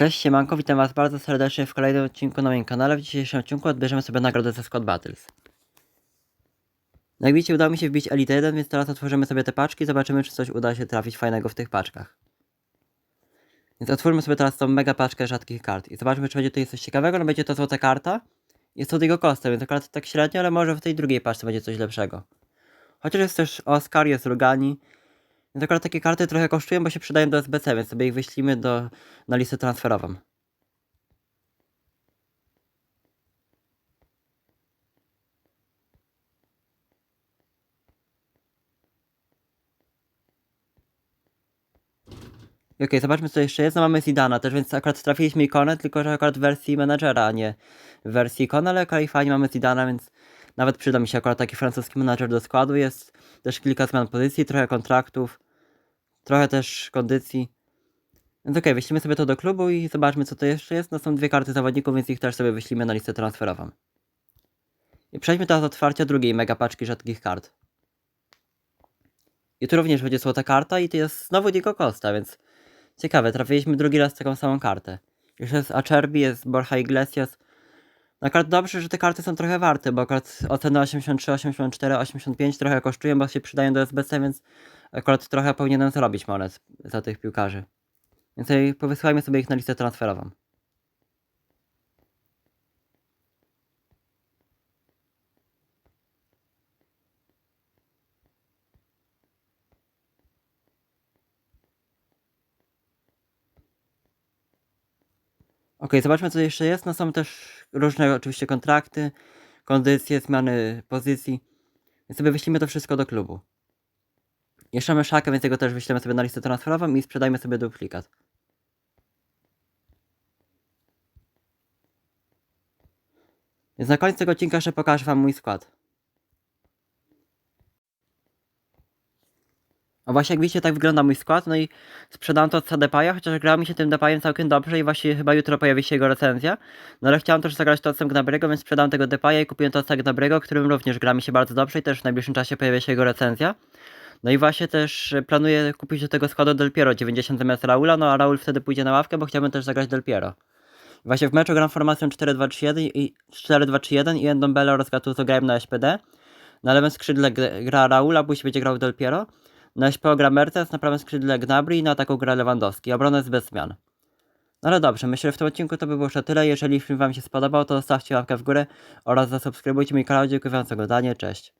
Cześć, siemanko, witam was bardzo serdecznie w kolejnym odcinku na moim kanale. W dzisiejszym odcinku odbierzemy sobie nagrodę ze Squad Battles. Jak widzicie, udało mi się wbić Elite 1, więc teraz otworzymy sobie te paczki zobaczymy, czy coś uda się trafić fajnego w tych paczkach. Więc otwórzmy sobie teraz tą mega paczkę rzadkich kart i zobaczmy, czy będzie tutaj coś ciekawego. No będzie to złota karta. Jest od jego kosztem, więc akurat tak średnio, ale może w tej drugiej paczce będzie coś lepszego. Chociaż jest też Oscar, jest Rugani. Więc akurat takie karty trochę kosztują, bo się przydają do SBC, więc sobie ich wyślimy do, na listę transferową. Okej, zobaczmy co jeszcze jest. No mamy Zidana też, więc akurat trafiliśmy ikonę, tylko że akurat w wersji menadżera, a nie w wersji ikony, ale fajnie mamy Zidana, więc nawet przyda mi się akurat taki francuski menadżer do składu. Jest też kilka zmian pozycji, trochę kontraktów, trochę też kondycji. Więc okej, wyślimy sobie to do klubu i zobaczmy co to jeszcze jest. No są dwie karty zawodników, więc ich też sobie wyślimy na listę transferową. I przejdźmy teraz do otwarcia drugiej mega paczki rzadkich kart. I tu również będzie złota karta i to jest znowu Diego Costa, więc ciekawe, trafiliśmy drugi raz taką samą kartę. Jeszcze jest Acerbi, jest Borja Iglesias. No akurat dobrze, że te karty są trochę warte, bo akurat oceny 83, 84, 85 trochę kosztują, bo się przydają do SBC, więc akurat trochę powinienem zarobić monet za tych piłkarzy. Więc powysyłajmy sobie ich na listę transferową. Ok, zobaczmy co jeszcze jest. No są też różne oczywiście kontrakty, kondycje, zmiany pozycji. Więc sobie wyślimy to wszystko do klubu. Jeszcze mamy szakę, więc jego też wyślemy sobie na listę transferową i sprzedajmy sobie duplikat. Więc na koniec tego odcinka jeszcze pokażę wam mój skład. A właśnie jak widzicie tak wygląda mój skład, no i sprzedałem to od Sadepaja, chociaż grało mi się tym Depajem całkiem dobrze i właśnie chyba jutro pojawi się jego recenzja. No ale chciałem też zagrać to Gnabrego, więc sprzedałem tego Depaja i kupiłem to Gnabrego, którym również gra mi się bardzo dobrze i też w najbliższym czasie pojawia się jego recenzja. No i właśnie też planuję kupić do tego składu Del Piero 90 zamiast Raula, no a Raul wtedy pójdzie na ławkę, bo chciałbym też zagrać Del Piero. Właśnie w meczu gram formacją 4-2-3-1 i 4-2-3-1 i Endombele oraz Gattuso na SPD. Na lewym skrzydle gra Raula, później będzie grał Del Piero. Na SPO gra Mertens, na prawym skrzydle Gnabry i na ataku gra Lewandowski. Obrona jest bez zmian. No ale dobrze, myślę, że w tym odcinku to by było już tyle. Jeżeli film wam się spodobał, to zostawcie łapkę w górę oraz zasubskrybujcie mój kanał. Dziękuję wam za oglądanie, cześć.